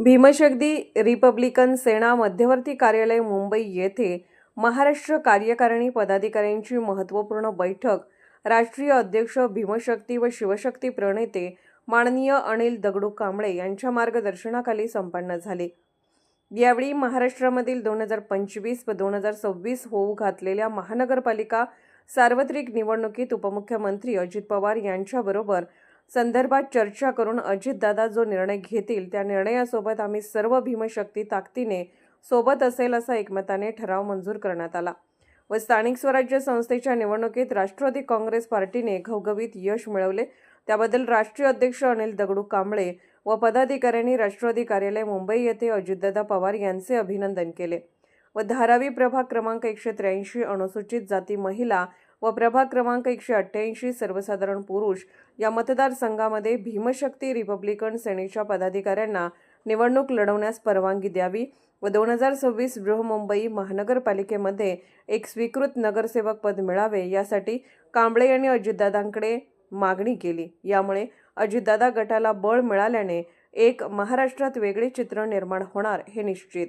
Bhimshakti Republican सेना मध्यवर्ती कार्यालय मुंबई येथे महाराष्ट्र कार्यकारिणी पदाधिकाऱ्यांची महत्त्वपूर्ण बैठक. राष्ट्रीय अध्यक्ष भीमशक्ती व शिवशक्ती प्रणेते माननीय अनिल दगडू कांबळे यांच्या मार्गदर्शनाखाली संपन्न झाली. यावेळी महाराष्ट्रामधील दोन हजार पंचवीस व दोन हजार सव्वीस होऊ घातलेल्या महानगरपालिका सार्वत्रिक निवडणुकीत उपमुख्यमंत्री अजित पवार यांच्याबरोबर संदर्भात चर्चा करून अजितदादा जो निर्णय घेतील त्या निर्णयासोबत आम्ही सर्व भीमशक्ती ताकदीने सोबत असेल असा एकमताने ठराव मंजूर करण्यात आला व स्थानिक स्वराज्य संस्थेच्या निवडणुकीत राष्ट्रवादी काँग्रेस पार्टीने घवघवीत यश मिळवले. त्याबद्दल राष्ट्रीय अध्यक्ष अनिल दगडू कांबळे व पदाधिकाऱ्यांनी राष्ट्रवादी कार्यालय मुंबई येथे अजितदादा पवार यांचे अभिनंदन केले व धारावी प्रभाग क्रमांक एकशे त्र्याऐंशी अनुसूचित जाती महिला व प्रभाग क्रमांक एकशे अठ्ठ्याऐंशी सर्वसाधारण पुरुष या मतदारसंघामध्ये भीमशक्ती रिपब्लिकन सेनेच्या पदाधिकाऱ्यांना निवडणूक लढवण्यास परवानगी द्यावी व दोन हजार सव्वीस बृहमुंबई महानगरपालिकेमध्ये एक स्वीकृत नगरसेवक पद मिळावे यासाठी कांबळे यांनी अजितदादांकडे मागणी केली. यामुळे अजितदादा गटाला बळ मिळाल्याने एक महाराष्ट्रात वेगळे चित्र निर्माण होणार हे निश्चित.